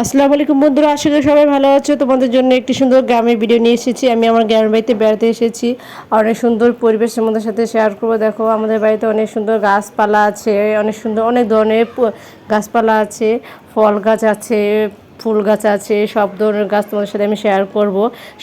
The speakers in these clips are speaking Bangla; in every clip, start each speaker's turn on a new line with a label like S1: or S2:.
S1: আসসালামু আলাইকুম বন্ধুরা, আশা করি সবাই ভালো আছো। তোমাদের জন্য একটি সুন্দর গ্রামের ভিডিও নিয়ে এসেছি। আমি আমার গ্রামের বাড়িতে বেড়াতে এসেছি। অনেক সুন্দর পরিবেশ তোমাদের সাথে শেয়ার করব। দেখো, আমাদের বাড়িতে অনেক সুন্দর গাছপালা আছে, অনেক সুন্দর, অনেক ধরনের গাছপালা আছে, ফল গাছ আছে ফুল গাছ আছে, সব ধরনের গাছ তোমাদের সাথে আমি শেয়ার করব।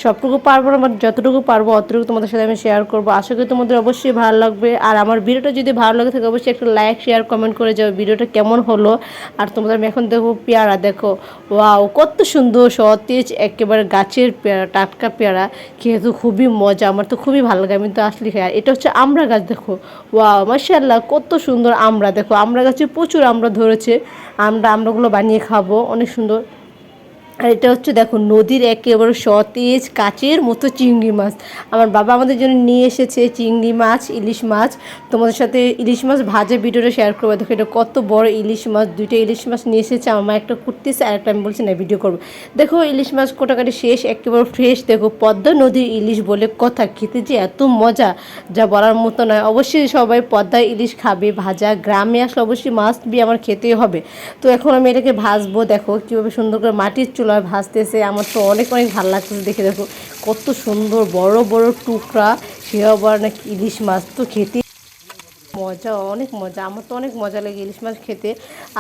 S1: সবটুকু পারব না বাট যতটুকু পারব, অতটুকু তোমাদের সাথে আমি শেয়ার করব। আশা করি তোমাদের অবশ্যই ভালো লাগবে। আর আমার ভিডিওটা যদি ভালো লাগে, থাকে অবশ্যই একটা লাইক শেয়ার কমেন্ট করে যাও। ভিডিওটা কেমন হলো? আর তোমাদের আমি এখন দেখো পেয়ারা, দেখো। ওয়াও কত সুন্দর, সতেজ, একেবারে গাছের পেয়ারা, টাটকা পেয়ারা। খেয়ে তো খুবই মজা, আমার তো খুবই ভালো লাগে, আমি তো আসলে খাই। এটা হচ্ছে আমরা গাছ, দেখো। ওয়াও মার্শাল্লাহ কত সুন্দর আমরা দেখো। আমরা গাছে প্রচুর আমরা ধরেছে। আমরা আমরাগুলো বানিয়ে খাব, অনেক সুন্দর। আর এটা হচ্ছে দেখো নদীর একেবারে সতেজ কাচের মতো চিংড়ি মাছ। আমার বাবা আমাদের জন্য নিয়ে এসেছে চিংড়ি মাছ, ইলিশ মাছ। তোমাদের সাথে ইলিশ মাছ ভাজা ভিডিওটা শেয়ার করব। দেখো এটা কত বড় ইলিশ মাছ, দুইটা ইলিশ মাছ নিয়ে এসেছে। আমার একটা কুর্তিছে আর একটা আমি বলছি না ভিডিও করব। দেখো ইলিশ মাছ কোটাকাটি শেষ, একেবারে ফ্রেশ দেখো পদ্মা নদীর ইলিশ বলে কথা, খেতে যে এত মজা, যা বলার মতো নয়। অবশ্যই সবাই পদ্মা ইলিশ খাবে, ভাজা গ্রামে আসলে অবশ্যই মাছ বি আমার খেতেই হবে। তো এখন আমি এটাকে ভাজবো, দেখো কীভাবে সুন্দর করে মাটির চুলায় ভাজতেছে, আমার তো অনেক অনেক ভালো লাগতেছে দেখে দেখো। কত সুন্দর বড় বড় টুকরা সে আবার নাকি ইলিশ মাছ, তো খেতে মজা, অনেক মজা। আমার তো অনেক মজা লাগে ইলিশ মাছ খেতে।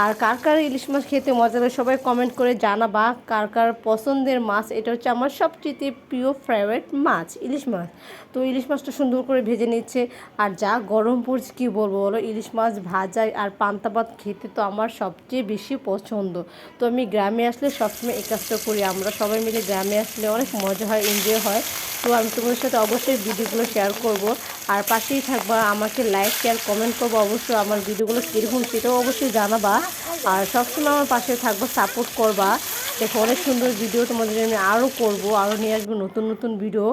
S1: আর কার কার ইলিশ মাছ খেতে মজা লাগে সবাই কমেন্ট করে জানাবা কার কার পছন্দের মাছ। এটা হচ্ছে আমার সবচেয়ে প্রিয় ফেভারিট মাছ, ইলিশ মাছ। তো ইলিশ মাছটা সুন্দর করে ভেজে নিচ্ছে। আর যা গরম পড়ছে, কী বলব বলো? ইলিশ মাছ ভাজা আর পান্তা ভাত খেতে তো আমার সবচেয়ে বেশি পছন্দ। তো আমি গ্রামে আসলে সবসময় এই কাজটা করি। আমরা সবাই মিলে গ্রামে আসলে অনেক মজা হয় এনজয় হয়। তো আমি তোমাদের সাথে অবশ্যই ভিডিওগুলো শেয়ার করব। আর পাশেই থাকবা, আমাকে লাইক শেয়ার কমেন্ট করব অবশ্যই, আমার ভিডিওগুলো কীরকম সেটাও অবশ্যই জানাবা। আর সবসময় আমার পাশে থাকব সাপোর্ট করবা। দেখো, অনেক সুন্দর ভিডিও তোমাদের আমি আরও করব আরও নিয়ে আসব নতুন নতুন ভিডিও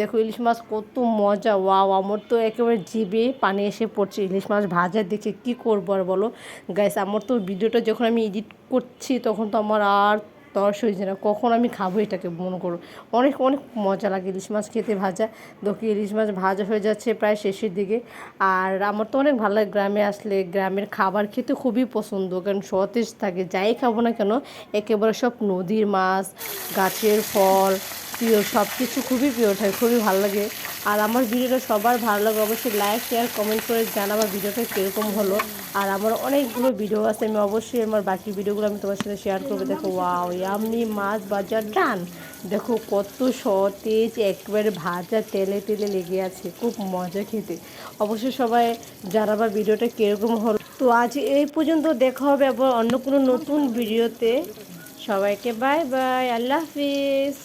S1: দেখো, ইলিশ মাছ কত মজা, ওয়াও, আমার তো একেবারে জিভে পানি এসে পড়ছে। ইলিশ মাছ ভাজা দেখে কি করব আর বলো? গ্যাস আমার তো ভিডিওটা যখন আমি এডিট করছি, তখন তো আমার আর তর্স হয়েছে না। কখন আমি খাব এটাকে মনে করো। অনেক অনেক মজা লাগে ইলিশ মাছ খেতে ভাজা। দক্ষিণ ইলিশ মাছ ভাজা হয়ে যাচ্ছে প্রায় শেষের দিকে। আর আমার তো অনেক ভালো লাগে গ্রামে আসলে গ্রামের খাবার খেতে খুবই পছন্দ। কারণ সতেজ থাকে, যাই খাব না কেন, একেবারে সব নদীর মাছ, গাছের ফল প্রিয় সব কিছু খুবই প্রিয় থাকে খুবই ভালো লাগে। আর আমার ভিডিওটা সবার ভালো লাগে, অবশ্যই লাইক শেয়ার কমেন্ট করে জানাবার ভিডিওটা কীরকম হলো। আর আমার অনেকগুলো ভিডিও আছে, আমি অবশ্যই আমার বাকি ভিডিওগুলো আমি তোমার সাথে শেয়ার করব। দেখো ওয়াও আমি মাছ বাজার ডান দেখো, কত সতেজ, একবারে ভাজা, তেলে তেলে লেগে আছে, খুব মজা খেতে। অবশ্যই সবাই জানাবার ভিডিওটা কীরকম হলো। তো আজ এই পর্যন্ত দেখা হবে আবার অন্য কোনো নতুন ভিডিওতে। সবাইকে বাই বাই আল্লাহ হাফিজ।